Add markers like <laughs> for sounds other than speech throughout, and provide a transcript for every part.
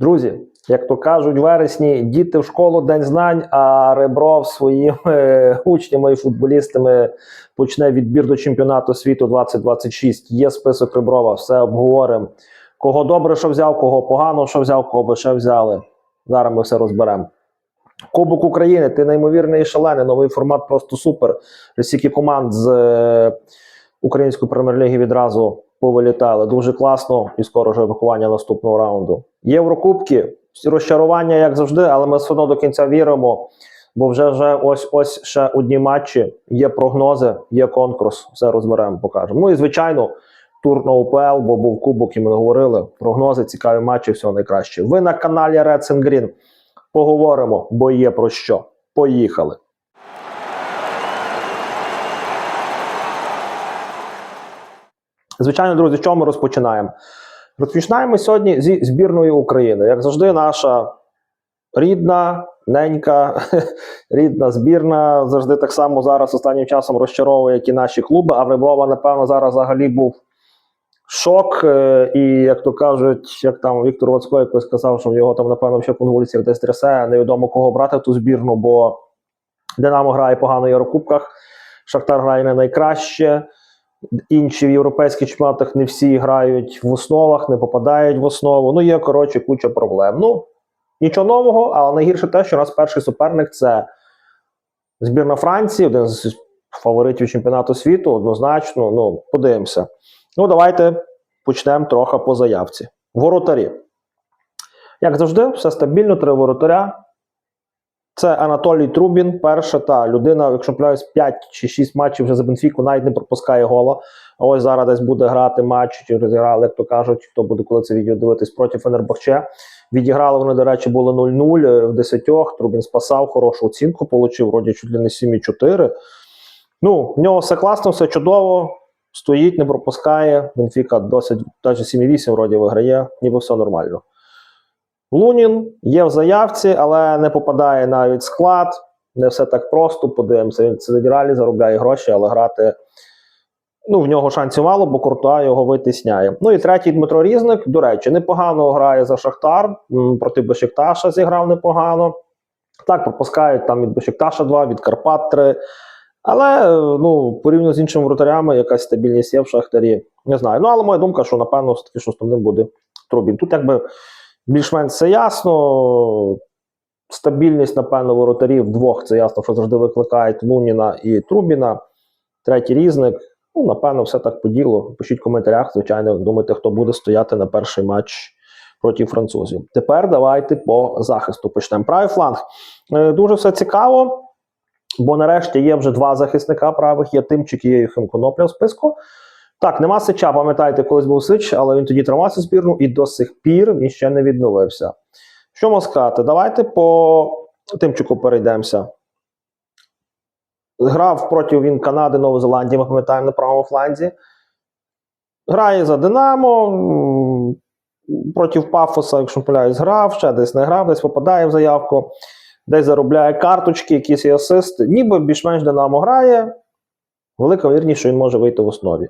Друзі, як то кажуть, вересні діти в школу день знань, а Ребров своїми е, учнями і футболістами почне відбір до чемпіонату світу 2026. Є список Реброва, все обговоримо. Кого добре, що взяв, кого погано, що взяв, кого би ще взяли. Зараз ми все розберемо. Кубок України, ти неймовірний шалений, новий формат просто супер. Стільки команд з е, української прем'єр-ліги відразу повилітали. Дуже класно і скоро вже виховання наступного раунду. Єврокубки, розчарування, як завжди, але ми все одно до кінця віримо. Бо вже вже ось ось ще одні матчі, є прогнози, є конкурс. Все розберемо, покажемо. Ну і звичайно, тур на УПЛ, бо був кубок, і ми говорили. Прогнози, цікаві матчі, всього найкраще. Ви на каналі Reds and Green. Поговоримо, бо є про що. Поїхали. Звичайно, друзі, з чого ми розпочинаємо? Розпочинаємо сьогодні зі збірної України. Як завжди, наша рідна, ненька, <laughs> рідна збірна завжди так само зараз останнім часом розчаровує, як і наші клуби. А в Рибова, напевно, зараз взагалі був шок. е, І, як то кажуть, як там Віктор Вацько якось сказав, що в нього там, напевно, ще вулиці десь трясе, невідомо кого брати ту збірну, бо Динамо грає погано в Єврокубках, Шахтар грає не найкраще. Інші в європейських чемпіонатах не всі грають в основах, не попадають в основу. Ну, є, коротше, куча проблем. Ну, нічого нового, але найгірше те, що у нас перший суперник це збірна Франції, один з фаворитів чемпіонату світу, однозначно. Ну, подивимося. Ну, давайте почнемо трохи по заявці. Воротарі. Як завжди, все стабільно, три воротаря. Це Анатолій Трубін, перша та людина, якщо не помиляюсь, 5 чи 6 матчів вже за Бенфіку, навіть не пропускає гола. Ось зараз десь буде грати матч, чи розіграли, як то кажуть, хто буде коли це відео дивитись проти Фенербахче. Відіграли вони, до речі, були 0-0 е, в 10. Трубін спасав, хорошу оцінку отримав, вроді чуть ли не 7,4. Ну, в нього все класно, все чудово. Стоїть, не пропускає. Бенфіка досить, навіть 7,8 вроді виграє, ніби все нормально. Лунін є в заявці, але не попадає навіть склад. Не все так просто. Подивимося. Він сидить ралі, заробляє гроші, але грати. Ну, в нього шансів мало, бо Куртуа його витисняє. Ну і третій Дмитро Різник, до речі, непогано грає за Шахтар. Проти Бешикташа зіграв непогано. Так, пропускають там від Бешикташа 2, від Карпат 3. Але е, ну, порівняно з іншими вратарями, якась стабільність є в Шахтарі. Не знаю. Ну, але моя думка, що напевно, все-таки що основним буде Трубін. Тут якби більш-менш все ясно. Стабільність, напевно, воротарів двох це ясно, що завжди викликають Луніна і Трубіна. Третій різник. Ну, напевно, все так по ділу. Пишіть в коментарях, звичайно, як думаєте, хто буде стояти на перший матч проти французів. Тепер давайте по захисту почнемо. Правий фланг. Е, Дуже все цікаво, бо нарешті є вже два захисника правих: є Тимчик і є Юхим Конопля в списку. Так, нема Сича, пам'ятаєте, колись був Сич, але він тоді тримався збірну і до сих пір він ще не відновився. Що можна сказати? Давайте по Тимчику перейдемося. Грав проти він Канади, Нової Зеландії, ми пам'ятаємо на правому фланзі. Грає за Динамо. Проти Пафоса, якщо помиляюсь, грав, ще десь не грав, десь попадає в заявку, десь заробляє карточки, якісь і асисти. Ніби більш-менш Динамо грає. Велика вірність, що він може вийти в основі.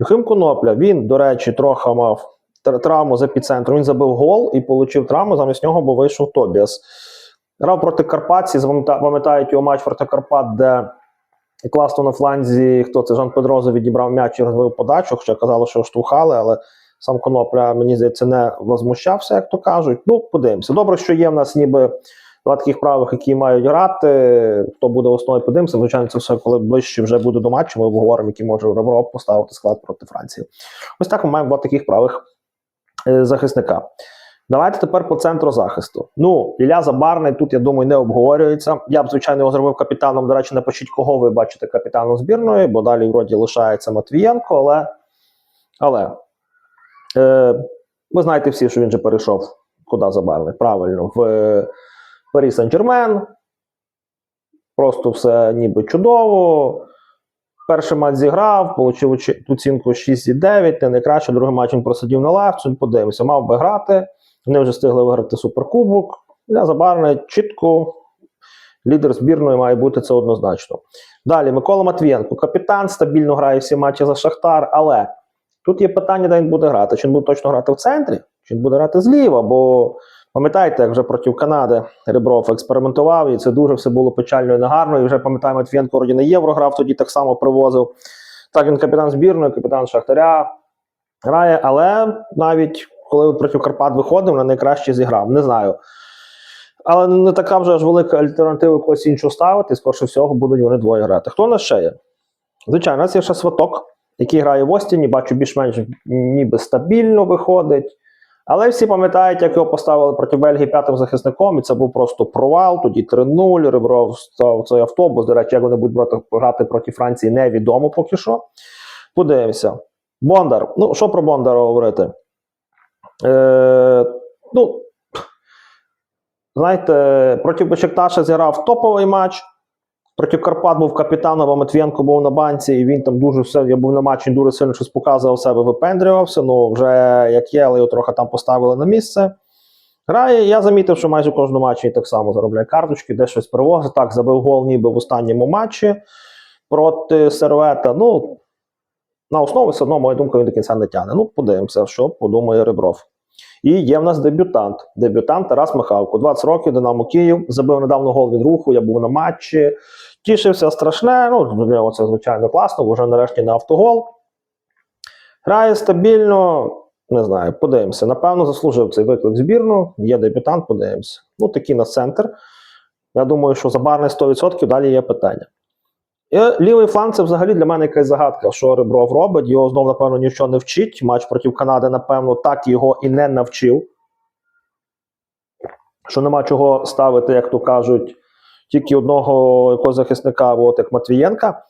Юхим Конопля, він, до речі, трохи мав травму з епіцентру. Він забив гол і отримав травму, замість нього бо вийшов Тобіас. Грав проти Карпатці, пам'ятають його матч проти Карпат, де класно на фланзі, хто це Жан Педрозо відібрав м'яч і розвив подачу, хоча казали, що штовхали, але сам Конопля, мені здається, не возмущався, як то кажуть. Ну, подивимося. Добре, що є в нас ніби таких правих, які мають грати. Хто буде в основі, подивимося. Звичайно, це все, коли ближче вже буде до матчу, ми обговоримо, який може Ребров поставити склад проти Франції. Ось так ми маємо два таких правих е, захисника. Давайте тепер по центру захисту. Ну, Ілля Забарний тут, я думаю, не обговорюється. Я б, звичайно, його зробив капітаном. До речі, напишіть, кого ви бачите капітаном збірної, бо далі вроді лишається Матвієнко, але. Але е, ви знаєте всі, що він же перейшов куди Забарний? Правильно, в е, Парі Сен-Жермен. Просто все ніби чудово. Перший матч зіграв, отримав оцінку 6,9, не найкраще. Другий матч він просидів на лавці. Подивимося, мав би грати. Вони вже встигли виграти суперкубок. Для Забарної чітко лідер збірної має бути це однозначно. Далі Микола Матвієнко, капітан, стабільно грає всі матчі за Шахтар, але тут є питання, де він буде грати. Чи він буде точно грати в центрі, чи він буде грати зліва, бо Пам'ятаєте, як вже проти Канади Ребров експериментував, і це дуже все було печально і негарно. І вже пам'ятаємо, Матвієнко вроді на євро грав, тоді так само привозив. Так, він капітан збірної, капітан Шахтаря грає, але навіть коли проти Карпат виходив, на найкраще зіграв. Не знаю. Але не така вже аж велика альтернатива когось іншого ставити, скорше всього, будуть вони двоє грати. Хто у нас ще є? Звичайно, у нас є ще сваток, який грає в Остіні, бачу, більш-менш ніби стабільно виходить. Але всі пам'ятають, як його поставили проти Бельгії п'ятим захисником, і це був просто провал. Тоді 3-0, Ребров став цей автобус. До речі, як вони будуть брати- грати проти Франції, невідомо поки що. Подивимося. Бондар. Ну, що про Бондара говорити? Е, ну, знаєте, проти Бешикташа зіграв топовий матч. Проти Карпат був капітаном, а Матвієнко був на банці, і він там дуже все. Я був на матчі, дуже сильно щось показував себе, випендрювався. Ну, вже як є, але його трохи там поставили на місце. Грає, я замітив, що майже кожну матчі він так само заробляє карточки, де щось привозить. Так, забив гол ніби в останньому матчі проти Сервета. Ну, на основі все одно, моя думка, він до кінця не тягне. Ну, подивимося, що подумає Ребров. І є в нас дебютант. Дебютант Тарас Михайлко. 20 років, Динамо Київ. Забив недавно гол від руху. Я був на матчі. Тішився страшне. Ну, для нього це звичайно класно, бо вже нарешті на автогол. Грає стабільно. Не знаю, подивимося. Напевно, заслужив цей виклик збірну. Є дебютант, подивимося. Ну, такий на центр. Я думаю, що забарний 100%, далі є питання. І лівий фланг це взагалі для мене якась загадка, що Ребров робить. Його знову, напевно, нічого не вчить. Матч проти Канади, напевно, так його і не навчив. Що нема чого ставити, як то кажуть, тільки одного якогось захисника, от як Матвієнка.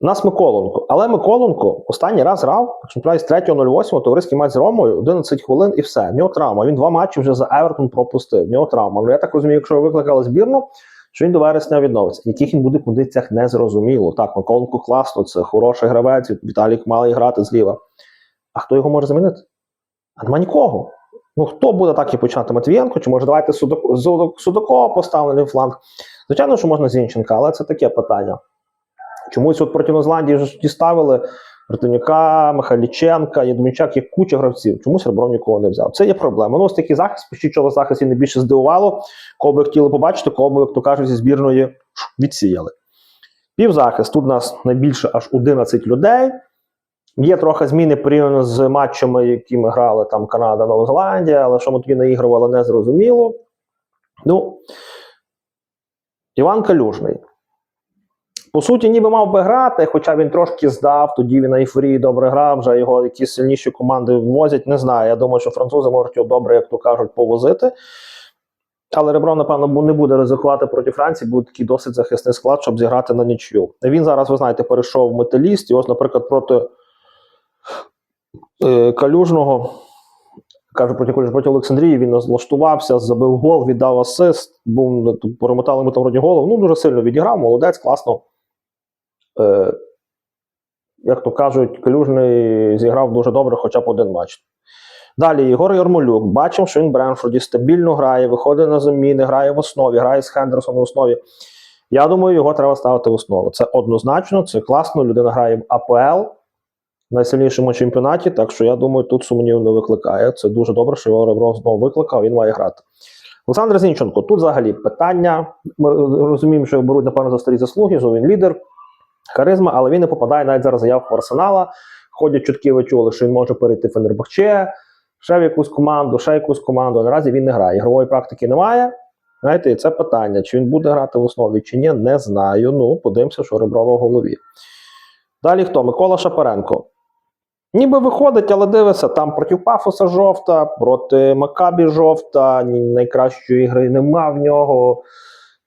У нас Миколенко. Але Миколенко останній раз грав, чемпіонаті з 3.08 товариський матч з Ромою, 11 хвилин і все. В нього травма. Він два матчі вже за Евертон пропустив. В нього травма. Ну я так розумію, якщо ви викликали збірну, що він до вересня відновиться. Яких він буде кондиціях не зрозуміло. Так, Миколенко класно, це хороший гравець, Віталік має грати зліва. А хто його може замінити? А нема нікого. Ну хто буде так і починати Матвієнко? Чи може давайте Судакова поставлений фланг? Звичайно, що можна Зінченка, але це таке питання. Чомусь от проти Нозландії вже ж ті ставили Артемюка, Михайліченка, Єдмічак, є куча гравців. Чомусь Ребров нікого не взяв. Це є проблема. Ну, ось такий захист, що вас захист і найбільше здивувало. Кого би хотіли побачити, кого би, як то кажуть, зі збірної відсіяли. Півзахист. Тут у нас найбільше аж 11 людей. Є трохи зміни порівняно з матчами, які ми грали там Канада, Нова Зеландія, але що ми тоді наігрували, не зрозуміло. Ну, Іван Калюжний. По суті, ніби мав би грати, хоча він трошки здав, тоді він на ейфорії добре грав, вже його якісь сильніші команди ввозять. Не знаю. Я думаю, що французи можуть його добре, як то кажуть, повозити. Але Ребров, напевно, не буде ризикувати проти Франції, буде такий досить захисний склад, щоб зіграти на нічю. Він зараз, ви знаєте, перейшов в металіст, і ось, наприклад, проти е, Калюжного. Кажу, проти, Калюжного, проти Олександрії він злаштувався, забив гол, віддав асист, був перемотали ми там вроді голову. Ну, дуже сильно відіграв, молодець, класно. Е, як то кажуть, Калюжний зіграв дуже добре хоча б один матч. Далі Ігор Ярмолюк. Бачив, що він Бренфорді стабільно грає, виходить на заміни, грає в основі, грає з Хендерсоном в основі. Я думаю, його треба ставити в основу. Це однозначно, це класно. Людина грає в АПЛ в найсильнішому чемпіонаті, так що я думаю, тут сумнів не викликає. Це дуже добре, що його Ребров знову викликав, він має грати. Олександр Зінченко, тут взагалі питання. Ми розуміємо, що беруть, напевно, за старі заслуги, що він лідер, харизма, але він не попадає навіть зараз заявку Арсенала. Ходять чутки, ви чули, що він може перейти в Фенербахче, ще в якусь команду, ще якусь команду. Наразі він не грає. Ігрової практики немає. Знаєте, це питання, чи він буде грати в основі, чи ні, не знаю. Ну, подивимося, що Реброва в голові. Далі хто? Микола Шапаренко. Ніби виходить, але дивися, там проти Пафоса жовта, проти Макабі жовта, найкращої ігри нема в нього.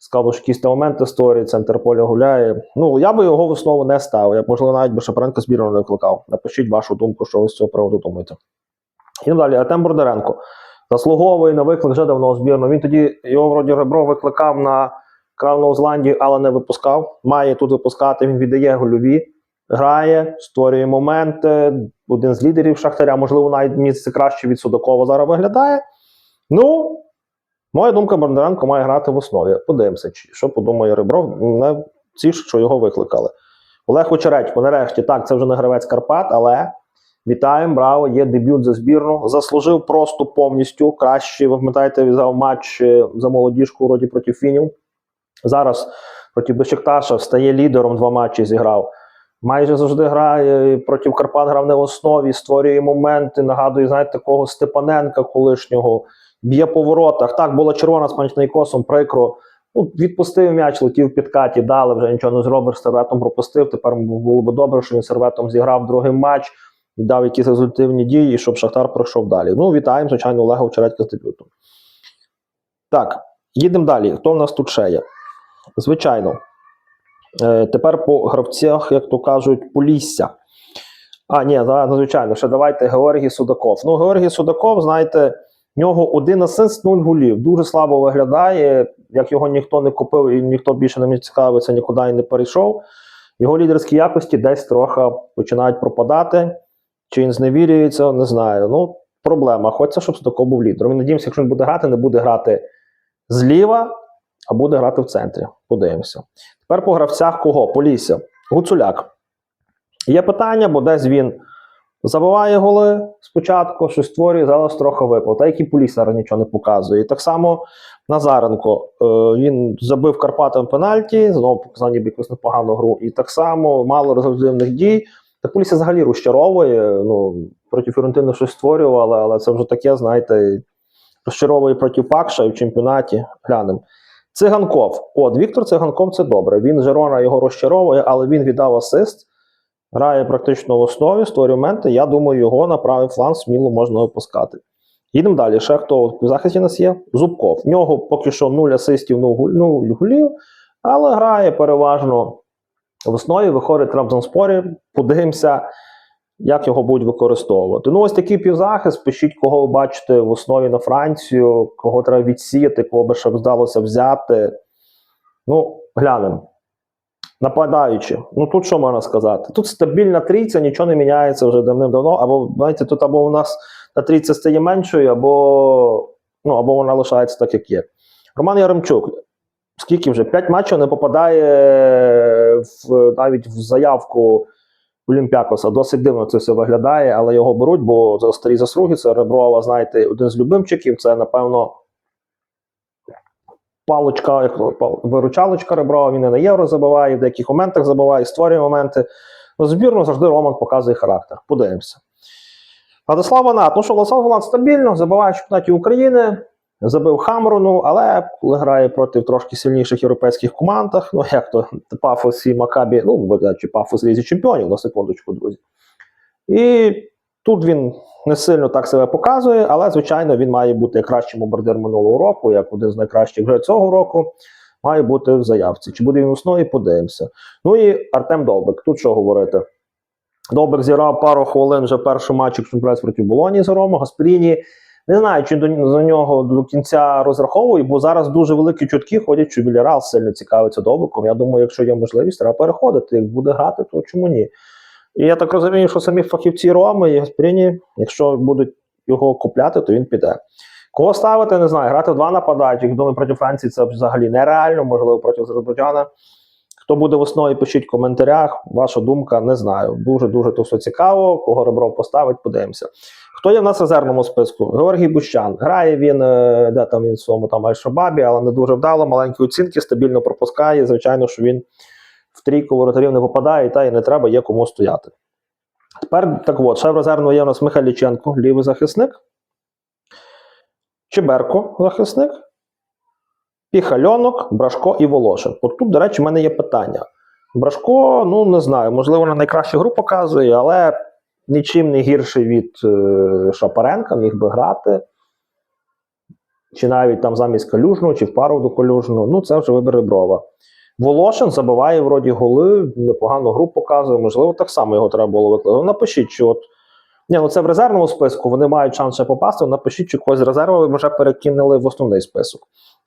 Сказав, що якісь моменти створює, центр поля гуляє. Ну, я би його в основу не ставив. Я б, можливо, навіть би Шапаренко збірну не викликав. Напишіть вашу думку, що ви з цього приводу думаєте. І далі, Артем Бондаренко. Заслуговує на виклик вже давно у збірну. Він тоді його вроді Ребро викликав на Крав Зеландії, але не випускав. Має тут випускати, він віддає гольові, грає, створює моменти. Один з лідерів Шахтаря, можливо, навіть місце краще від Судакова зараз виглядає. Ну, моя думка, Бондаренко має грати в основі. Подивимося, що подумає Ребров. Не ці що його викликали. Олег Очередько, нарешті, так, це вже не гравець Карпат, але Вітаємо, браво! Є дебют за збірну. Заслужив просто повністю. Краще, ви пам'ятаєте, взяв матч е, за молодіжку вроді проти Фінів. Зараз проти Бешикташа стає лідером, два матчі зіграв. Майже завжди грає проти Карпат грав не в основі, створює моменти. Нагадує, знаєте, такого Степаненка колишнього, б'є по воротах. Так, була червона з Панчнайкосом, прикро. Ну, відпустив м'яч, летів в підкаті, дали, вже нічого не зробиш, серветом пропустив. Тепер було б добре, що він серветом зіграв другий матч і дав якісь результативні дії, щоб Шахтар пройшов далі. Ну, вітаємо, звичайно, Олега Очередька з дебютом. Так, їдемо далі. Хто в нас тут ще є? Звичайно. Е, тепер по гравцях, як то кажуть, Полісся. А, ні, ну, звичайно, ще давайте Георгій Судаков. Ну, Георгій Судаков, знаєте, в нього один асист, нуль голів. Дуже слабо виглядає. Як його ніхто не купив і ніхто більше не цікавиться, нікуди і не перейшов. Його лідерські якості десь трохи починають пропадати. Чи він зневірюється, не знаю. Ну, проблема. Хочеться, щоб Судаков був лідером. Ми надіємося, якщо він буде грати, не буде грати зліва, а буде грати в центрі. Подивимося. Тепер по гравцях кого? Полісся. Гуцуляк. Є питання, бо десь він забиває голи спочатку, щось створює, зараз трохи випав. Та як і Полісся зараз нічого не показує. І так само Назаренко. Е, він забив Карпатам пенальті, знову показав ніби якусь непогану гру. І так само мало результативних дій. Та Полісся взагалі розчаровує. Ну, проти Фіорентини щось створювали, але це вже таке, знаєте, розчаровує проти Пакша і в чемпіонаті. Глянемо. Циганков. От, Віктор Циганков це добре. Він Жерона його розчаровує, але він віддав асист. Грає практично в основі, створює моменти. Я думаю, його на правий фланг сміло можна випускати. Їдемо далі. Ще хто в захисті нас є? Зубков. В нього поки що 0 асистів, 0 голів, але грає переважно в основі, виходить в Трабзонспорі. Подивимося, як його будуть використовувати. Ну, ось такий півзахист. Пишіть, кого ви бачите в основі на Францію, кого треба відсіяти, кого би ще б здалося взяти. Ну, глянемо. Нападаючи, ну тут що можна сказати? Тут стабільна трійця, нічого не міняється вже давним-давно. Або знаєте, тут або у нас та трійця стає меншою, або ну, або вона лишається так, як є. Роман Яремчук. Скільки вже? П'ять матчів не попадає в, навіть в заявку Олімпіакоса. Досить дивно це все виглядає, але його беруть, бо за старі заслуги це Реброва, знаєте, один з любимчиків. Це, напевно, палочка, як виручалочка Реброва, він і на євро забиває, в деяких моментах забиває, створює моменти. Ну, збірну завжди Роман показує характер. Подивимося. Владислав Ванат. Ну що, Владислав Ванат стабільно, забиває в чемпіонаті України, забив Хамрону, але грає проти трошки сильніших європейських командах, ну як то Пафос і Макабі, ну, виглядає, чи Пафос Лізі чемпіонів, на секундочку, друзі. І тут він не сильно так себе показує, але, звичайно, він має бути кращим бомбардир минулого року, як один з найкращих вже цього року. Має бути в заявці. Чи буде він основі, подивимося. Ну і Артем Довбик. Тут що говорити? Довбик зіграв пару хвилин вже першому матчі чемпіонат проти Болоні з Рома, Гаспріні. Не знаю, чи до, за нього до кінця розраховую, бо зараз дуже великі чутки ходять, що Білярал сильно цікавиться Довбиком. Я думаю, якщо є можливість, треба переходити. Як буде грати, то чому ні? І я так розумію, що самі фахівці Роми і Гаспріні, якщо будуть його купляти, то він піде. Кого ставити, не знаю. Грати в два нападаючих. Думаю, проти Франції це взагалі нереально, можливо, проти Азербайджана. Хто буде в основі, пишіть в коментарях. Ваша думка, не знаю. Дуже-дуже то все цікаво. Кого ребро поставить, подивимося. Хто є в нас в резервному списку? Георгій Бущан. Грає він, е, де там він в своєму там Аль-Шабабі, але не дуже вдало, маленькі оцінки, стабільно пропускає. Звичайно, що він в трійку воротарів не попадає, та і не треба, є кому стояти. Тепер так от, ще в резервному є у нас Михайліченко, лівий захисник. Чеберко, захисник. Піхальонок, Брашко і Волошин. От тут, до речі, в мене є питання. Брашко, ну не знаю, можливо, на найкращу гру показує, але нічим не гірший від е, Шапаренка, міг би грати. Чи навіть там замість калюжного, чи в пару до калюжного. Ну, це вже вибір Реброва. Волошин забиває вроді голи, непогану гру показує, можливо, так само його треба було викликати. Напишіть, чи от. Ні, ну це в резервному списку, вони мають шанс ще попасти. Напишіть, чи когось з резерву вже перекинули в основний список.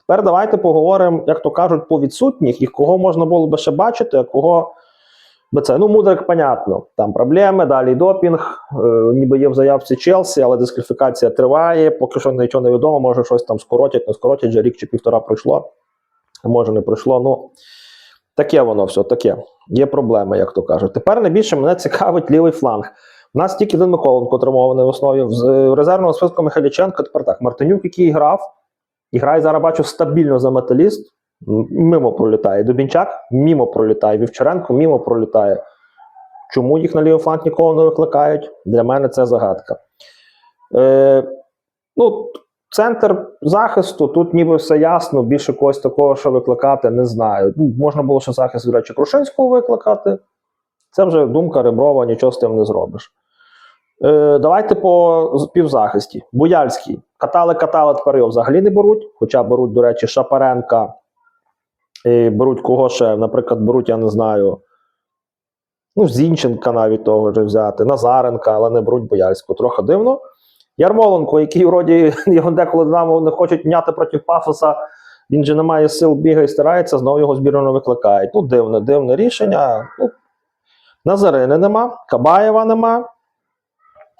Тепер давайте поговоримо, як то кажуть, по відсутніх і кого можна було би ще бачити, а кого би це. Ну, мудрик, понятно. Там проблеми, далі допінг. Е, ніби є в заявці Челсі, але дискваліфікація триває. Поки що нічого не відомо, може щось там скоротять, не скоротять, вже рік чи півтора пройшло. Може, не пройшло. Ну, таке воно все, таке. Є проблеми, як то кажуть. Тепер найбільше мене цікавить лівий фланг. У нас тільки один Миколенко травмований в основі. З- в резервному списку Михайліченко тепер так. Мартинюк, який грав, і грає зараз, бачу, стабільно за металіст. Мимо пролітає. Дубінчак мімо пролітає. Вівчаренко мімо пролітає. Чому їх на лівий фланг нікого не викликають? Для мене це загадка. Е, ну, центр захисту, тут ніби все ясно, більше когось такого, що викликати, не знаю. Ну, можна було ще захист, до речі, Крушинського викликати. Це вже думка Реброва, нічого з тим не зробиш. Е, давайте по півзахисті. Буяльський. Катали, катали, тепер його взагалі не беруть. Хоча беруть, до речі, Шапаренка. І беруть кого ще, наприклад, беруть, я не знаю. Ну, Зінченка навіть того вже взяти, Назаренка, але не беруть Бояльського. Трохи дивно. Ярмоленко, який вроді <laughs> його деколи Динамо не хочуть міняти проти Пафоса, він же не має сил, бігає, старається, знову його збірно викликають. Ну, дивне, дивне рішення. Ну, Назарини нема, Кабаєва нема.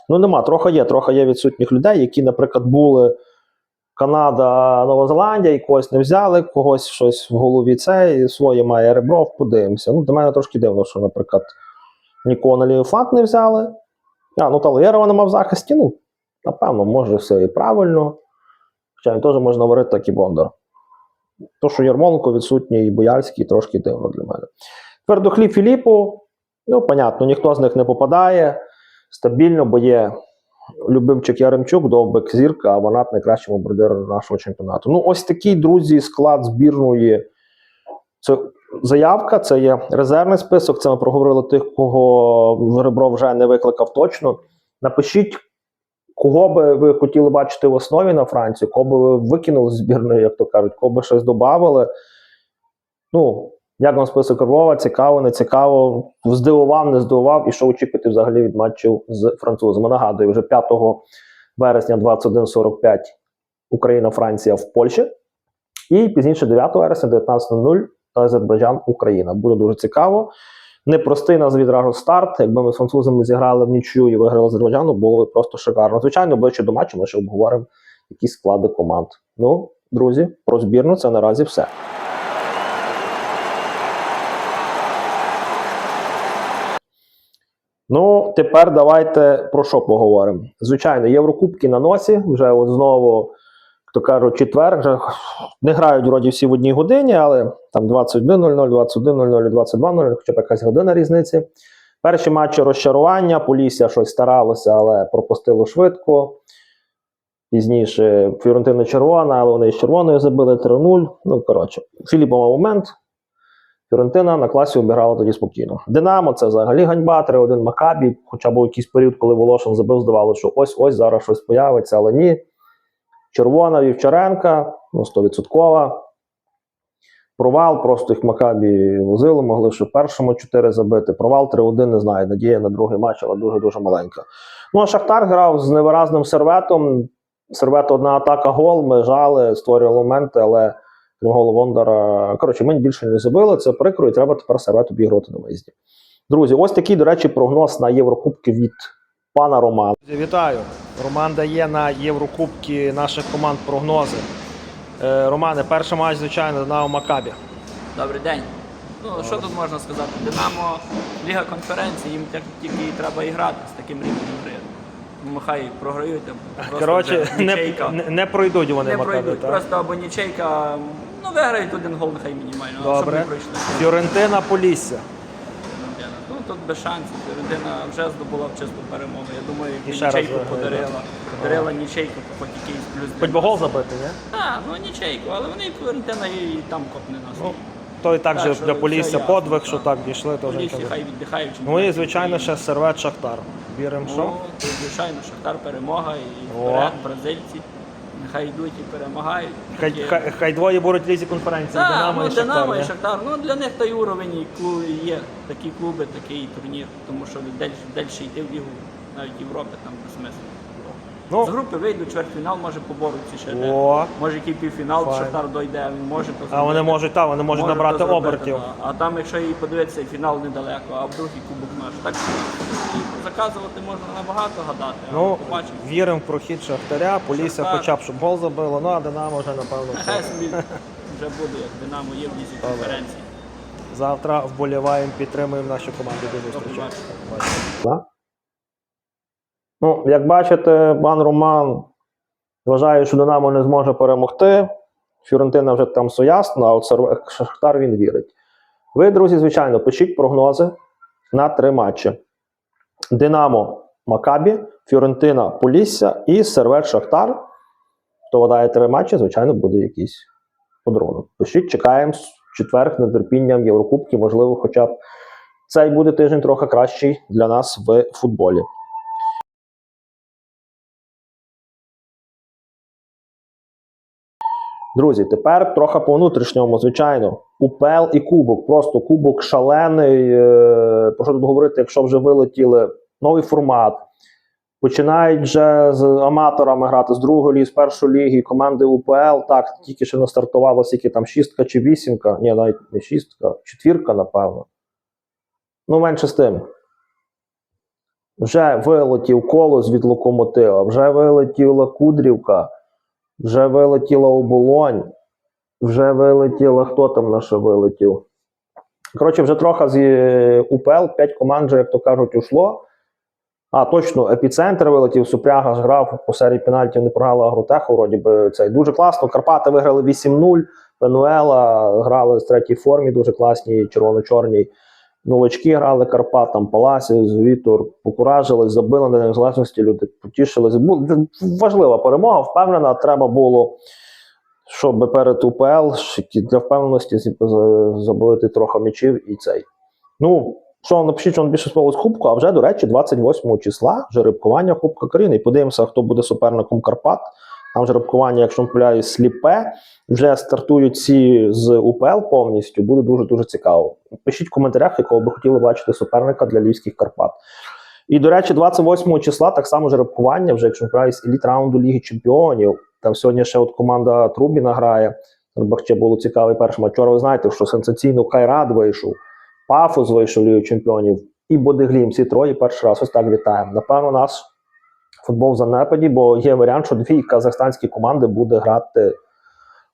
Ну, нема, трохи є, трохи є відсутніх людей, які, наприклад, були Канада, Нова Зеландія, і когось не взяли, когось щось в голові це, і своє має Ребров, подивимося. Ну, для мене трошки дивно, що, наприклад, нікого на лівий не взяли. А, ну Талєрова нема в захисті. Ну, напевно, може все і правильно. Хоча він теж можна говорити, так і Бондар. То, що Ярмоленко відсутній і Бояльський, трошки дивно для мене. Тепер до Хліб Філіпу. Ну, понятно, ніхто з них не попадає стабільно, бо є Любимчик Яремчук, Довбик Зірка, а вона найкращий бомбардир нашого чемпіонату. Ну, ось такий, друзі, склад збірної. Це заявка, це є резервний список. Це ми проговорили тих, кого Ребро вже не викликав точно. Напишіть, кого би ви хотіли бачити в основі на Францію, кого би ви викинули з збірної, як то кажуть, кого би щось додавали. Ну, як вам список Львова, цікаво, не цікаво, здивував, не здивував, і що очікувати взагалі від матчів з французами. Нагадую, вже 5 вересня 21.45 Україна-Франція в Польщі. І пізніше 9 вересня 19.00 Азербайджан Україна. Буде дуже цікаво. Непростий нас відразу старт. Якби ми з французами зіграли в нічю і виграли Азербайджану, було б просто шикарно. Звичайно, ближче до матчу ми ще обговоримо якісь склади команд. Ну, друзі, про збірну це наразі все. Ну, тепер давайте про що поговоримо. Звичайно, Єврокубки на носі. Вже от знову, хто кажуть, четвер. Вже не грають вроді всі в одній годині, але там 21.00, 21.00 22.00, хоча б якась година різниці. Перші матчі розчарування. Полісся щось старалося, але пропустило швидко. Пізніше Фіорентина червона, але вони з червоною забили 3-0. Ну, коротше, Філіпова момент. Фіорентина на класі обіграла тоді спокійно. Динамо це взагалі ганьба, 3-1 Макабі. Хоча був якийсь період, коли Волошин забив, здавалося, що ось-ось зараз щось появиться, але ні. Червона Вівчаренка, ну, 100%. Провал, просто їх Макабі возили, могли ще першому 4 забити. Провал 3-1, не знаю. Надія на другий матч, але дуже-дуже маленька. Ну, а Шахтар грав з невиразним серветом. Сервет одна атака гол, ми жали, створювали моменти, але крім голу Вондара. Коротше, ми більше не забили. Це прикро, і треба тепер сервет обігрувати на виїзді. Друзі, ось такий, до речі, прогноз на Єврокубки від пана Романа. Вітаю. Роман дає на Єврокубки наших команд прогнози. Е, Романе, перший матч, звичайно, на Макабі. Добрий день. Ну що тут можна сказати? Динамо Ліга конференції, їм тільки і треба і грати з таким рівнем гри. Ну, Хай програють, просто Коротше, не, не, не пройдуть вони Не Макабі. пройдуть, так? просто або нічейка, ну виграють один гол, нехай мінімально, щоб Добре. не пройшли. Фіорентина Полісся. Ну тут без шансів. Фіорентина вже здобула в чисту перемогу. Я думаю, І ще раз нічейку виграє, подарила. Подарила нічейку, хоч якийсь плюс. Хоч би гол забити, ні? Так, ну нічейку, але вони Фіорентина і там копне нас. Ну, то і так Так, же що для Полісся ясно, подвиг, так. що так дійшли, то вже Полісі нічого. хай віддихають. Ну і звичайно ще сервет Шахтар. Віримо, що. Ну, то, звичайно, Шахтар перемога і О. вперед, бразильці. Нехай йдуть і перемагають. Хай, Такі- хай, хай двоє будуть в лізі конференції. Так, Динамо ну, і Шахтар. Динамо і ні? Шахтар. Ну для них той уровень і є. Такі клуби, такий турнір. Тому що далі, далі йти в лігу, навіть Європи там без смислу. З Ну, групи вийдуть, чвертьфінал може поборуться ще. де. Може який півфінал Файно. Шахтар дойде, він може то а вони зробити. можуть, та, вони можуть Може набрати зробити, обертів. да. А там, якщо і подивитися, і фінал недалеко, а в другий кубок наш. Так що заказувати можна набагато гадати. Ну, побачимо. віримо в прохід Шахтаря, Полісся Шахтар. хоча б щоб гол забило, ну а Динамо вже напевно. все. Собі вже буде, як Динамо є в лізі конференції. Завтра вболіваємо, підтримуємо наші команди. До До зустрічі. побачення. Да? Ну, як бачите, пан Роман вважає, що Динамо не зможе перемогти. Фіорентина вже там все ясно, а от Сар- Шахтар він вірить. Ви, друзі, звичайно, пишіть прогнози на три матчі: Динамо Макабі, Фіорентина Полісся і Сервет Шахтар. Хто вгадає три матчі, звичайно, буде якийсь подарунок. Пишіть, чекаємо з четвер з нетерпінням Єврокубки, можливо, хоча б цей буде тиждень трохи кращий для нас в футболі. Друзі, тепер трохи по внутрішньому, звичайно. УПЛ і Кубок. Просто Кубок шалений. Е, Про що тут говорити, якщо вже вилетіли новий формат. Починають вже з аматорами грати з другої з першої ліги, команди УПЛ. Так, тільки що не стартувало, скільки там шістка чи вісімка. Ні, навіть не шістка, четвірка, напевно. Ну, менше з тим. Вже вилетів колос від локомотива, вже вилетіла Кудрівка, вже вилетіла оболонь, вже вилетіла. Хто там наше вилетів? Коротше, вже трохи з е, УПЛ, 5 команд, вже, як то кажуть, ушло. А, точно, епіцентр вилетів, Супряга ж грав по серії пенальтів, не програла Агротеху, вроді би цей. Дуже класно. Карпати виграли 8-0. Пенуела грали в третій формі, дуже класній, червоно-чорній. Новачки грали Карпат, там Паласіус, Вітор, покуражились, забили на незалежності, люди потішились. Важлива перемога, впевнена, треба було, щоб перед УПЛ для впевненості забити трохи м'ячів і цей. Ну, що напишіть, що вам більше сподобалось Кубку, а вже, до речі, 28 числа жеребкування Кубка України. І подивимося, хто буде суперником Карпат. Там жеребкування, якщо не сліпе. Вже стартують ці з УПЛ повністю. Буде дуже дуже цікаво. Пишіть в коментарях, якого би хотіли бачити суперника для львівських Карпат. І, до речі, 28 числа так само жеребкування, вже якщо не еліт раунду Ліги Чемпіонів. Там сьогодні ще от команда Трубіна грає. Бахче було цікавий перший матч. Вчора ви знаєте, що сенсаційно Кайрад вийшов, Пафос вийшов Лігу Чемпіонів і Бодиглім. Всі троє перший раз ось так вітаємо. Напевно, наш футбол в занепаді, бо є варіант, що дві казахстанські команди буде грати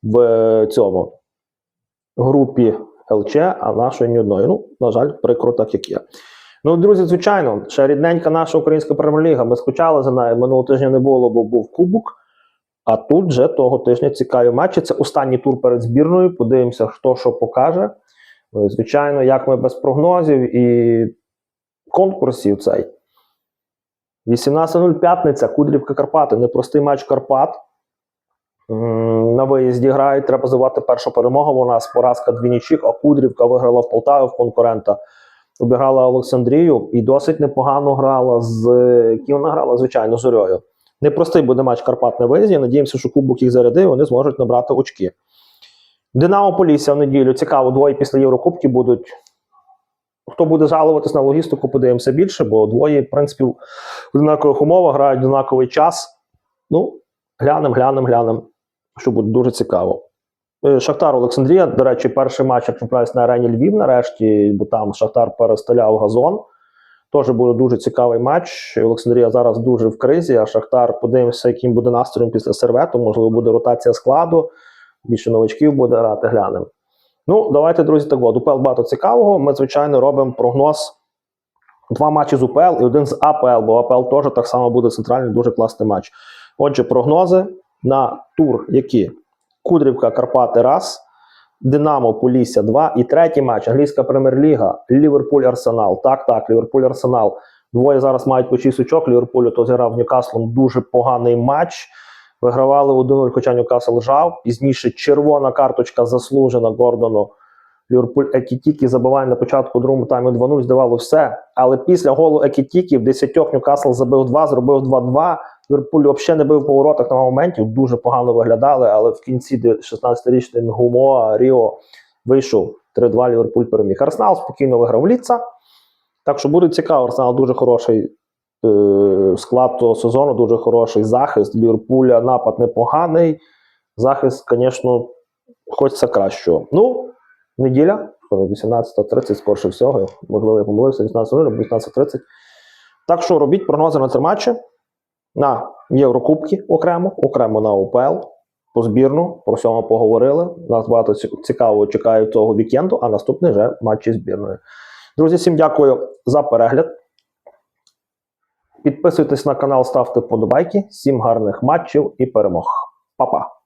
в цьому групі ЛЧ, а нашої ні одної. Ну, на жаль, прикро так, як є. Ну, друзі, звичайно, ще рідненька наша українська прем'єр-ліга. Ми скучали за нею. Минулого тижня не було, бо був кубок. А тут вже того тижня цікаві матчі. Це останній тур перед збірною. Подивимося, хто що покаже. І, Звичайно, як ми без прогнозів і конкурсів цей. 18.0 п'ятниця, Кудрівка Карпати. Непростий матч Карпат. На виїзді грають, треба звати першу перемогу. У нас поразка двійничок, а Кудрівка виграла в Полтаві в конкурента. Обіграла Олександрію і досить непогано грала з ким вона грала, звичайно, зорьою. Непростий буде матч Карпат на виїзді. Надіємося, що Кубок їх зарядив, вони зможуть набрати очки. Динамо Полісся в неділю. Цікаво, двоє після Єврокубки будуть. Хто буде жалуватись на логістику, подивимося більше, бо двоє, в принципі, в однакових умовах грають в однаковий час. Ну, глянемо, глянемо, глянемо, що буде дуже цікаво. Е, Шахтар Олександрія, до речі, перший матч, як правильно, на арені Львів нарешті, бо там Шахтар перестеляв газон. Теж буде дуже цікавий матч. Олександрія зараз дуже в кризі, а Шахтар подивимося, яким буде настроєм після сервету. Можливо, буде ротація складу, більше новачків буде грати, глянемо. Ну, давайте, друзі, так от. УПЛ багато цікавого. Ми, звичайно, робимо прогноз. Два матчі з УПЛ і один з АПЛ, бо АПЛ теж так само буде центральний, дуже класний матч. Отже, прогнози на тур, які Кудрівка Карпати раз, Динамо Полісся 2 і третій матч англійська прем'єр-ліга, Ліверпуль Арсенал. Так, так, Ліверпуль Арсенал. Двоє зараз мають по 6 очок. Ліверпуль то зіграв Ньюкаслом дуже поганий матч. Вигравали 1-0, хоча Ньюкасл жав. Пізніше червона карточка заслужена Гордону. Ліверпуль Екітікі забиває на початку другому таймі 2-0, здавало все. Але після голу Екітікі в 10 Ньюкасл забив 2, зробив 2-2. Ліверпуль взагалі не бив по воротах на моментів, дуже погано виглядали, але в кінці 16-річний Нгумоа Ріо вийшов 3-2, Ліверпуль переміг. Арсенал спокійно виграв Ліца. Так що буде цікаво, Арсенал дуже хороший склад того сезону, дуже хороший захист. Ліверпуля напад непоганий. Захист, звісно, хочеться кращого. Ну, неділя, 18.30, скорше всього. Можливо, я помилився, 18.00 або 18.30. Так що робіть прогнози на три матчі на Єврокубки окремо, окремо на УПЛ, по збірну. Про всьому поговорили. Нас багато ці- цікавого чекає цього вікенду, а наступний вже матчі збірної. Друзі, всім дякую за перегляд. Підписуйтесь на канал, ставте вподобайки. Всім гарних матчів і перемог. Па-па!